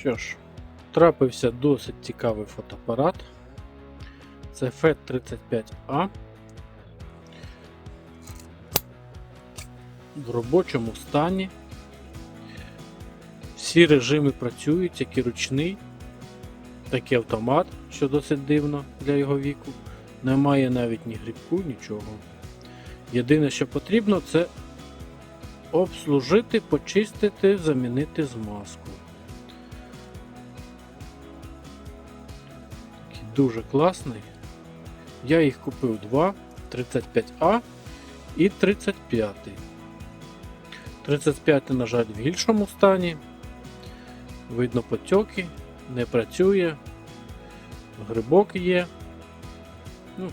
Що ж, трапився досить цікавий фотоапарат. Це FET 35A. В робочому стані. Всі режими працюють, як і ручний, так і автомат, що досить дивно для його віку. Немає навіть ні грибку, нічого. Єдине, що потрібно, це обслужити, почистити, замінити змазку. Дуже класний. Я їх купив два 35А і 35. 35, на жаль, в гіршому стані. Видно потьоки, не працює, грибок є. Ну,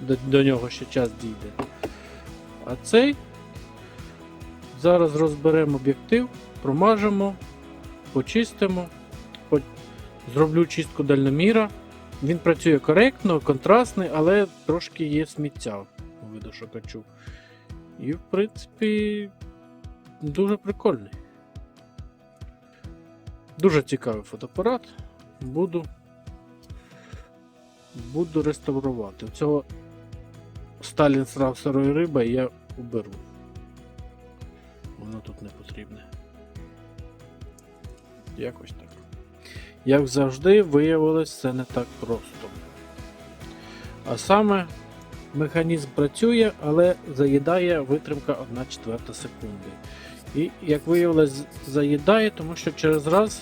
до, до нього ще час дійде. А цей зараз розберемо об'єктив, промажемо, почистимо, по- зроблю чистку дальноміра. Він працює коректно, контрастний, але трошки є сміття у видошукачу. І, в принципі, дуже прикольний. Дуже цікавий фотоапарат. Буду, буду реставрувати. Цього Сталін срав сирої риби я уберу. Воно тут не потрібне. Якось так. Як завжди, виявилось це не так просто. А саме механізм працює, але заїдає витримка 1 четверта секунди. І, як виявилось, заїдає, тому що через раз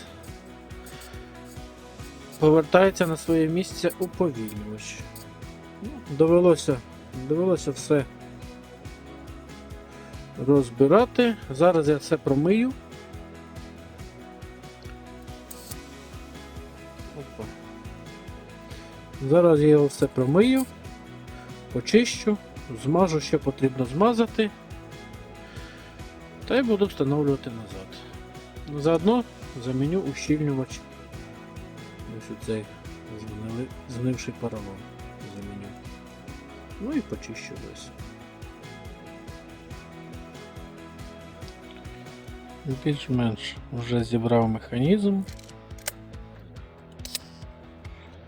повертається на своє місце уповільнювач. Ну, довелося, довелося все розбирати. Зараз я все промию. Опа. Зараз я його все промию, почищу, змажу, що потрібно змазати. Та й буду встановлювати назад. Заодно заміню ущільнювач. Ось цей згнивший поролон заміню. Ну і почищу десь. Більш-менш вже зібрав механізм.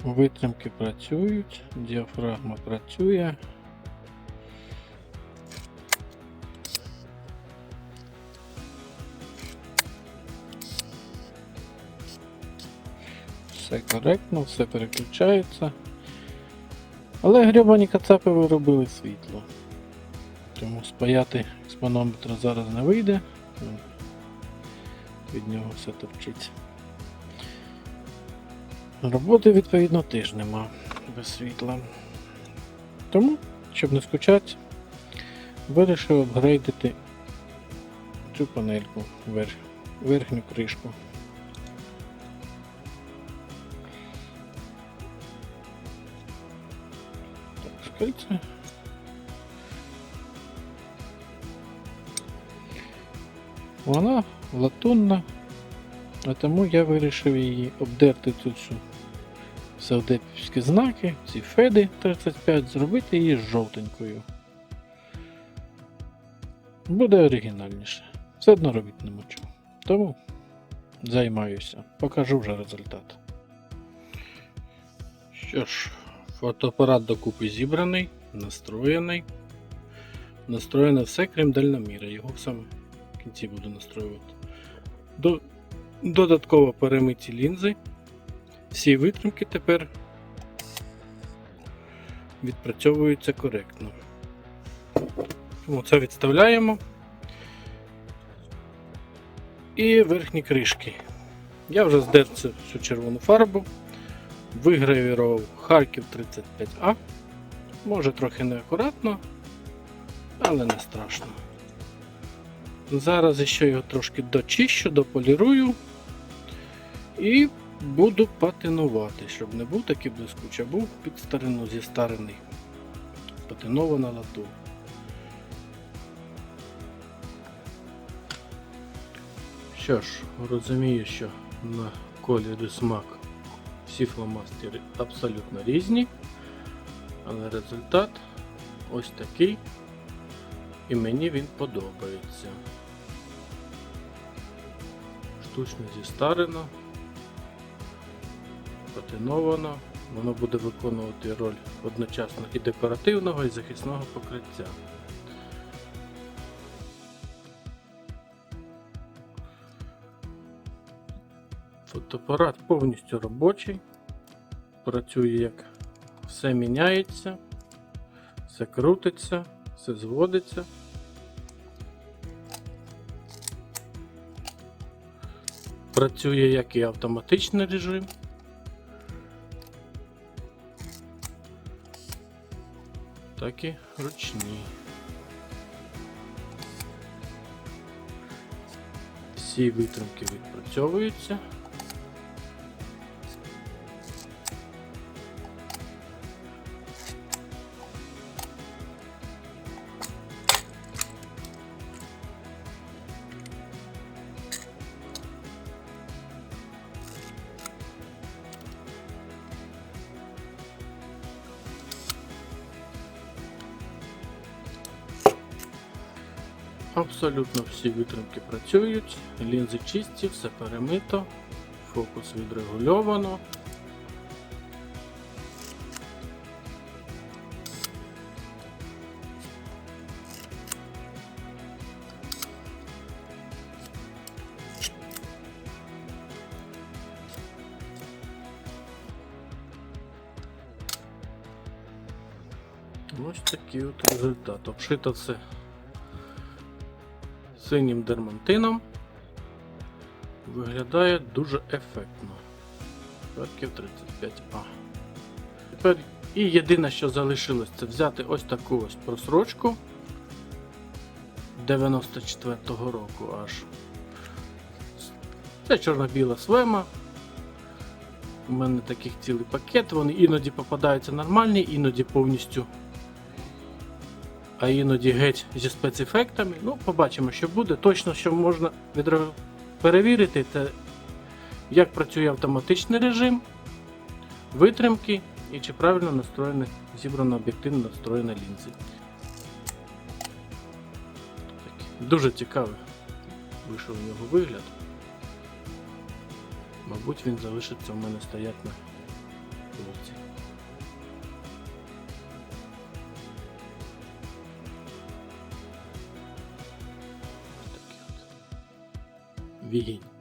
Витримки працюють, діафрагма працює. Все коректно, все переключається. Але гребані кацапи виробили світло. Тому спаяти експонометр зараз не вийде. Від нього все торчить. Роботи, відповідно, теж нема без світла. Тому, щоб не скучати, вирішив апгрейдити цю панельку, верх, верхню кришку. Так, шкальце. Вона латунна, а тому я вирішив її обдерти тут всю савдепівські знаки, ці феди 35, зробити її жовтенькою. Буде оригінальніше. Все одно робити не мочу. Тому займаюся. Покажу вже результат. Що ж, фотоапарат докупи зібраний, настроєний. Настроєно все, крім дальноміра. Його саме в кінці буду настроювати. До, додатково перемиті лінзи. Всі витримки тепер відпрацьовуються коректно. Тому це відставляємо. І верхні кришки. Я вже здер всю червону фарбу, вигравірував Харків 35А. Може трохи неакуратно, але не страшно. Зараз ще його трошки дочищу, дополірую і буду патинувати, щоб не був такий блискучий, а був під старину зістарений. Патинована лату. Що ж, розумію, що на колір і смак всі фломастери абсолютно різні, але результат ось такий, і мені він подобається. Штучно зістарено, запатиновано. Воно буде виконувати роль одночасно і декоративного, і захисного покриття. Фотоапарат повністю робочий. Працює як все міняється, все крутиться, все зводиться. Працює як і автоматичний режим. Так і ручні. Всі витримки відпрацьовуються. Абсолютно всі витримки працюють, лінзи чисті, все перемито, фокус відрегульовано. Ось такий от результат. Обшито все синім дермантином. Виглядає дуже ефектно. Років 35А. Тепер і єдине, що залишилось, це взяти ось таку ось просрочку 94-го року аж. Це чорно-біла свема. У мене таких цілий пакет, вони іноді попадаються нормальні, іноді повністю а іноді геть зі спецефектами. Ну, побачимо, що буде. Точно, що можна відра- перевірити, це як працює автоматичний режим, витримки і чи правильно настроєна, зібрана об'єктивно настроєна лінзи. Дуже цікавий вийшов у нього вигляд. Мабуть, він залишиться у мене стоять на полиці. Такий от. Вігінь.